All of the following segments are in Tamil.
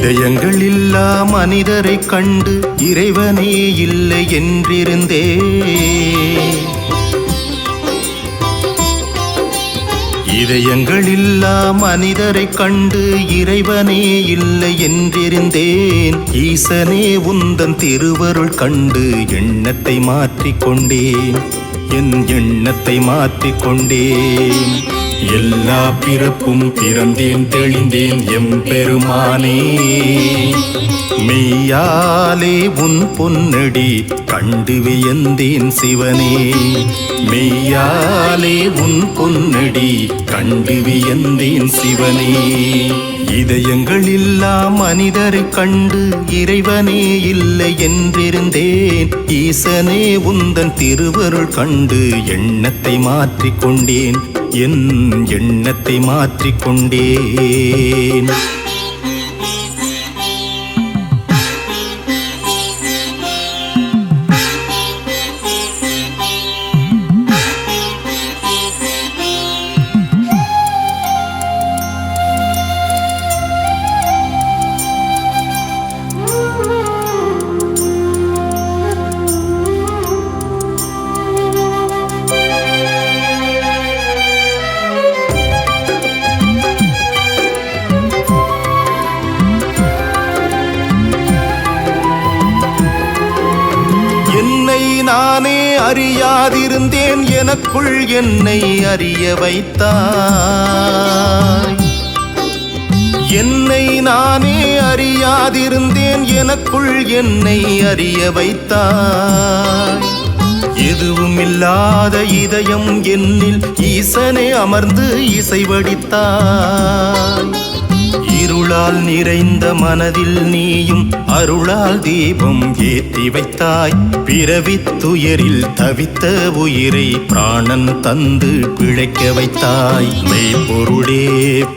இதயங்கள் இல்லா மனிதரை கண்டு இறைவனே இல்லை என்றிருந்தே. இதயங்கள் இல்லா மனிதரை கண்டு இறைவனே இல்லை என்றிருந்தேன். ஈசனே உந்தன் திருவருள் கண்டு எண்ணத்தை மாற்றிக்கொண்டேன் என் எண்ணத்தை மாற்றிக்கொண்டேன் எல்லா பிறப்பும் பிறந்தேன் தெளிந்தேன் எம் பெருமானே மெய்யாலே உன் பொன்னடி கண்டு வியந்தேன் சிவனே. மெய்யாலே உன் பொன்னடி கண்டு வியந்தேன் சிவனே. இதயங்கள் இல்லா மனிதரை கண்டு இறைவனே இல்லை என்றிருந்தேன். ஈசனே உந்தன் திருவருள் கண்டு எண்ணத்தை மாற்றிக்கொண்டேன் என் எண்ணத்தை மாற்றிக்கொண்டேன். நானே அறியாதிருந்தேன் எனக்குள் என்னை அறிய வைத்தாய். என்னை நானே அறியாதிருந்தேன் எனக்குள் என்னை அறிய வைத்தாய். எதுவும் இல்லாத இதயம் என்னில் ஈசனே அமர்ந்து இசைவடித்தாய் இருளால் நிறைந்த மனதில் நீயும் அருளால் தீபம் ஏற்றி வைத்தாய். பிறவி துயரில் தவித்த உயிரை பிராணன் தந்து பிழைக்க வைத்தாய். மெய்ப்பொருளே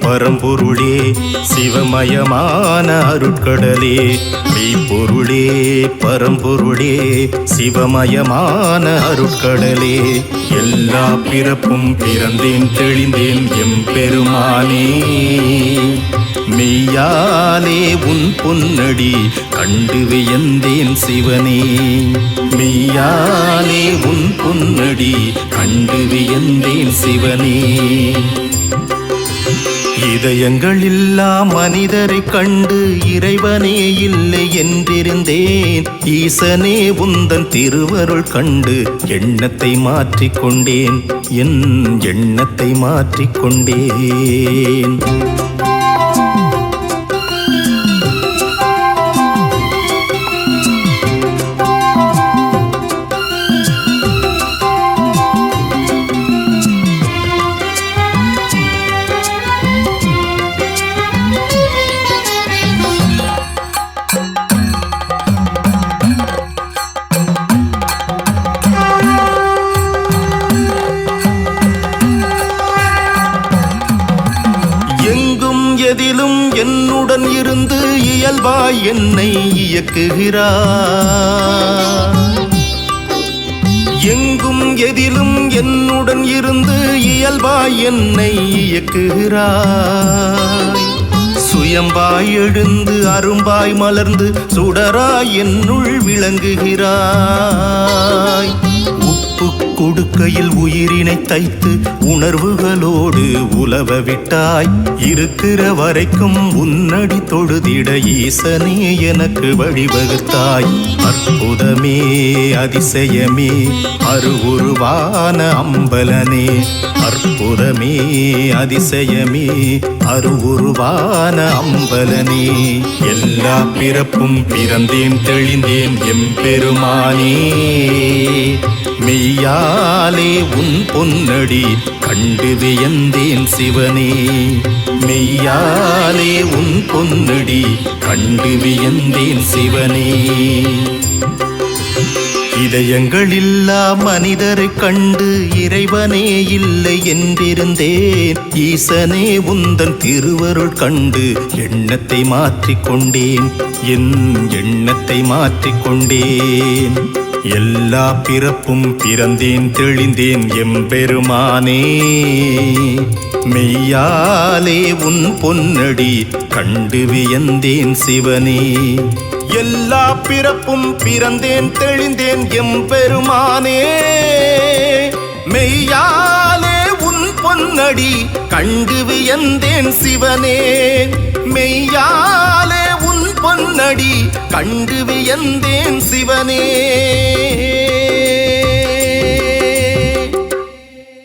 பரம்பொருளே சிவமயமான அருட்கடலே. மெய்ப்பொருளே பரம்பொருளே சிவமயமான அருட்கடலே. எல்லா பிறப்பும் பிறந்தேன் தெளிந்தேன் எம் பெருமானே மெய்யாலே உன் பொன்னடி கண்டு வியந்தேன் சிவனே. மெய்யாலே உன் பொன்னடி கண்டு வியந்தேன் சிவனே. இதயங்கள் இல்லா மனிதரை கண்டு இறைவனே இல்லை என்றிருந்தேன். ஈசனே உந்தன் திருவருள் கண்டு எண்ணத்தை மாற்றிக்கொண்டேன். என் எண்ணத்தை மாற்றிக்கொண்டேன். எதிலும் என்னுடன் இருந்து இயல்பாய் என்னை இயக்குகிறார். எங்கும் எதிலும் என்னுடன் இருந்து இயல்பாய் என்னை இயக்குகிறாய் சுயம்பாய் எழுந்து அரும்பாய் மலர்ந்து சுடராய் என்னுள் விளங்குகிறாய். உப்பு கொடுக்கையில் உயிரினை தைத்து உணர்வுகளோடு உலவ விட்டாய். இருக்கிற வரைக்கும் உன்னடி தொழுதிட ஈசனே எனக்கு வழிவகுத்தாய். அற்புதமே அதிசயமே அருவுருவான அம்பலனே. அற்புதமே அதிசயமே அருவுருவான அம்பலனே. எல்லா பிறப்பும் பிறந்தேன் தெளிந்தேன் எம்பெருமானே. மெய்யாலே உன் பொன்னடி கண்டு வியந்தேன் சிவனே. மெய்யாலே உன் பொன்னடி கண்டு வியந்தேன் சிவனே. இதயங்களில்லா மனிதரை கண்டு இறைவனே இல்லை என்றிருந்தேன். ஈசனே உந்தன் திருவருள் கண்டு எண்ணத்தை மாற்றிக்கொண்டேன் என் எண்ணத்தை மாற்றிக்கொண்டேன் எல்லா பிறப்பும் பிறந்தேன் தெளிந்தேன் எம்பெருமானே மெய்யாலே உன் பொன்னடி கண்டு வியந்தேன் சிவனே. எல்லா பிறப்பும் பிறந்தேன் தெளிந்தேன் எம்பெருமானே மெய்யாலே உன் பொன்னடி கண்டு வியந்தேன் சிவனே. மெய்யாலே உன் பொன்னடி கண்டு வியந்தேன் சிவனே.